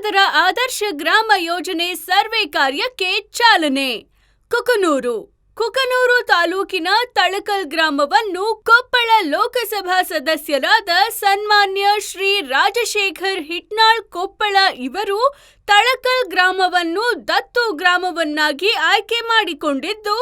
ಸಂಸದರ ಆದರ್ಶ ಗ್ರಾಮ ಯೋಜನೆ ಸರ್ವೆ ಕಾರ್ಯಕ್ಕೆ ಚಾಲನೆ. ಕುಕನೂರು. ಕುಕನೂರು ತಾಲೂಕಿನ ತಳಕಲ್ ಗ್ರಾಮವನ್ನು ಕೊಪ್ಪಳ ಲೋಕಸಭಾ ಸದಸ್ಯರಾದ ಸನ್ಮಾನ್ಯ ಶ್ರೀ ರಾಜಶೇಖರ್ ಹಿಟ್ನಾಳ್ ಕೊಪ್ಪಳ ಇವರು ತಳಕಲ್ ಗ್ರಾಮವನ್ನು ದತ್ತು ಗ್ರಾಮವನ್ನಾಗಿ ಆಯ್ಕೆ ಮಾಡಿಕೊಂಡಿದ್ದು,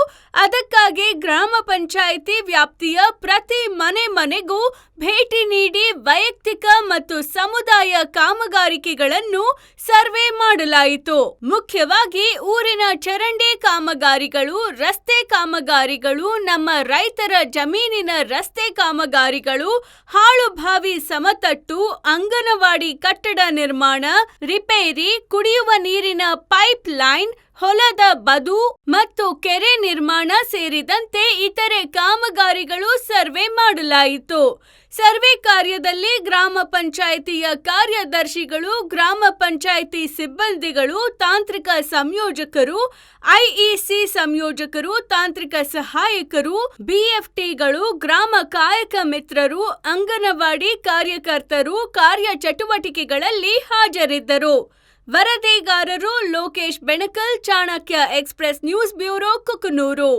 ಅದಕ್ಕಾಗಿ ಗ್ರಾಮ ಪಂಚಾಯಿತಿ ವ್ಯಾಪ್ತಿಯ ಪ್ರತಿ ಮನೆ ಮನೆಗೂ ಭೇಟಿ ನೀಡಿ ವೈಯಕ್ತಿಕ ಮತ್ತು ಸಮುದಾಯ ಕಾಮಗಾರಿಕೆಗಳನ್ನು ಸರ್ವೆ ಮಾಡಲಾಯಿತು. ಮುಖ್ಯವಾಗಿ ಊರಿನ ಚರಂಡಿ ಕಾಮಗಾರಿಗಳು, ರಸ್ತೆ ಕಾಮಗಾರಿಗಳು, ನಮ್ಮ ರೈತರ ಜಮೀನಿನ ರಸ್ತೆ ಕಾಮಗಾರಿಗಳು, ಹಾಳುಭಾವಿ ಸಮತಟ್ಟು, ಅಂಗನವಾಡಿ ಕಟ್ಟಡ ನಿರ್ಮಾಣ, ರಿಪೇರಿ, ಕುಡಿಯುವ ನೀರಿನ ಪೈಪ್ ಲೈನ್ ಹೊಲದ ಬದು ಮತ್ತು ಕೆರೆ ನಿರ್ಮಾಣ ಸೇರಿದಂತೆ ಇತರೆ ಕಾಮಗಾರಿಗಳು ಸರ್ವೆ ಮಾಡಲಾಯಿತು. ಸರ್ವೆ ಕಾರ್ಯದಲ್ಲಿ ಗ್ರಾಮ ಪಂಚಾಯಿತಿಯ ಕಾರ್ಯದರ್ಶಿಗಳು, ಗ್ರಾಮ ಪಂಚಾಯಿತಿ ಸಿಬ್ಬಂದಿಗಳು, ತಾಂತ್ರಿಕ ಸಂಯೋಜಕರು, ಐಇಸಿ ಸಂಯೋಜಕರು, ತಾಂತ್ರಿಕ ಸಹಾಯಕರು, ಬಿಎಫ್ಟಿಗಳು, ಗ್ರಾಮ ಕಾಯಕ ಮಿತ್ರರು, ಅಂಗನವಾಡಿ ಕಾರ್ಯಕರ್ತರು ಕಾರ್ಯ ಚಟುವಟಿಕೆಗಳಲ್ಲಿ ಹಾಜರಿದ್ದರು. ವರದಿಗಾರರು Lokesh Benakal Chanakya Express News bureau Kukanur.